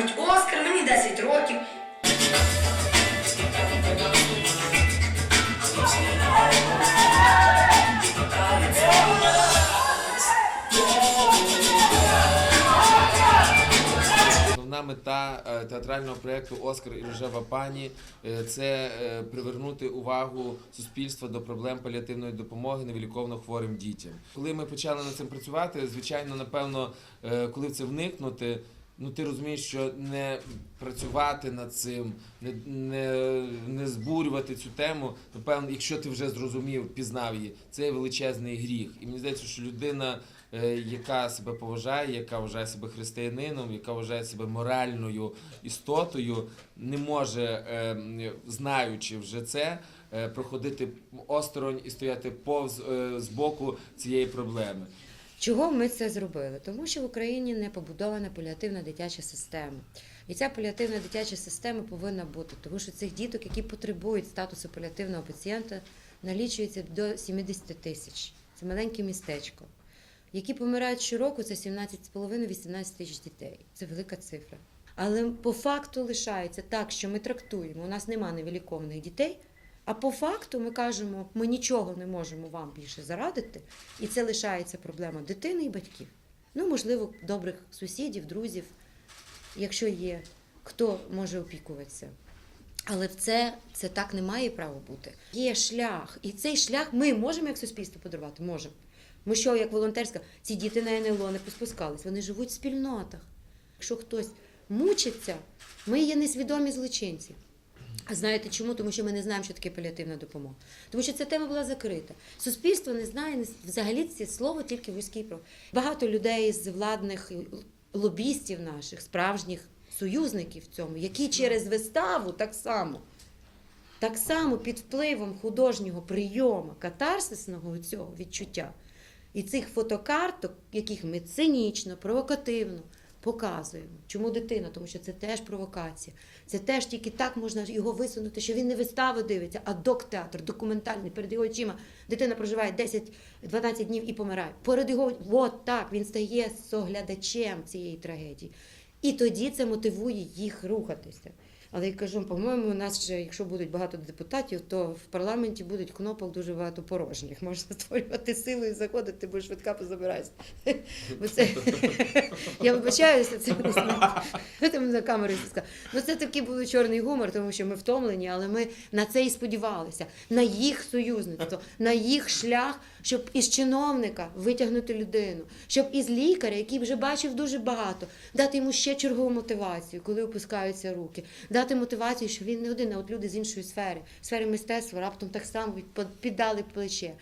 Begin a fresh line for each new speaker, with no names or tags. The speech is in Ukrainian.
звуть Оскар, мені 10 років.
Основна мета е, театрального проєкту Оскар і Рожева пані е, це е, привернути увагу суспільства до проблем паліативної допомоги невиліковно хворим дітям. Коли ми почали над цим працювати, звичайно, напевно, коли в це вникнути. Ну, ти розумієш, що не працювати над цим, не, не, не збурювати цю тему, напевно, якщо ти вже зрозумів, пізнав її, це є величезний гріх. І мені здається, що людина, е, яка себе поважає, яка вважає себе християнином, яка вважає себе моральною істотою, не може, е, знаючи вже це, е, проходити осторонь і стояти повз з боку цієї проблеми.
Чого ми це зробили? Тому що в Україні не побудована паліативна дитяча система. І ця паліативна дитяча система повинна бути, тому що цих діток, які потребують статусу паліативного пацієнта, налічується до 70 тисяч. Це маленьке містечко. Які помирають щороку, це 17,5-18 тисяч дітей. Це велика цифра. Але по факту лишається так, що ми трактуємо, у нас нема невилікованих дітей, а по факту ми кажемо, ми нічого не можемо вам більше зарадити, і це лишається проблема дитини і батьків. Ну, можливо, добрих сусідів, друзів, якщо є, хто може опікуватися. Але в це, це так не має права бути. Є шлях, і цей шлях ми можемо як суспільство подарувати? Можемо. Ми що, як волонтерська, ці діти на НЛО не поспускались, вони живуть в спільнотах. Якщо хтось мучиться, ми є несвідомі злочинці. Знаєте чому? Тому що ми не знаємо, що таке паліативна допомога. Тому що ця тема була закрита. Суспільство не знає взагалі це слово тільки вузький про. Багато людей з владних лобістів наших, справжніх союзників в цьому, які через виставу так само, так само під впливом художнього прийому, катарсисного цього відчуття і цих фотокарток, яких ми цинічно, провокативно показуємо. Чому дитина? Тому що це теж провокація. Це теж тільки так можна його висунути, що він не виставу дивиться, а док-театр, документальний, перед його очима. Дитина проживає 10-12 днів і помирає. Перед його, от так, він стає соглядачем цієї трагедії. І тоді це мотивує їх рухатися. Але я кажу, по-моєму, у нас ще, якщо будуть багато депутатів, то в парламенті будуть кнопок дуже багато порожніх. Можна створювати силу і заходити, бо швидка позабирається. Я вибачаюся, це не Це на камеру сказав. Ну це такий був чорний гумор, тому що ми втомлені, але ми на це і сподівалися, на їх союзництво, на їх шлях, щоб із чиновника витягнути людину, щоб із лікаря, який вже бачив дуже багато, дати йому ще чергову мотивацію, коли опускаються руки, дати мотивацію, що він не один, а от люди з іншої сфери, сфери мистецтва раптом так само піддали плече.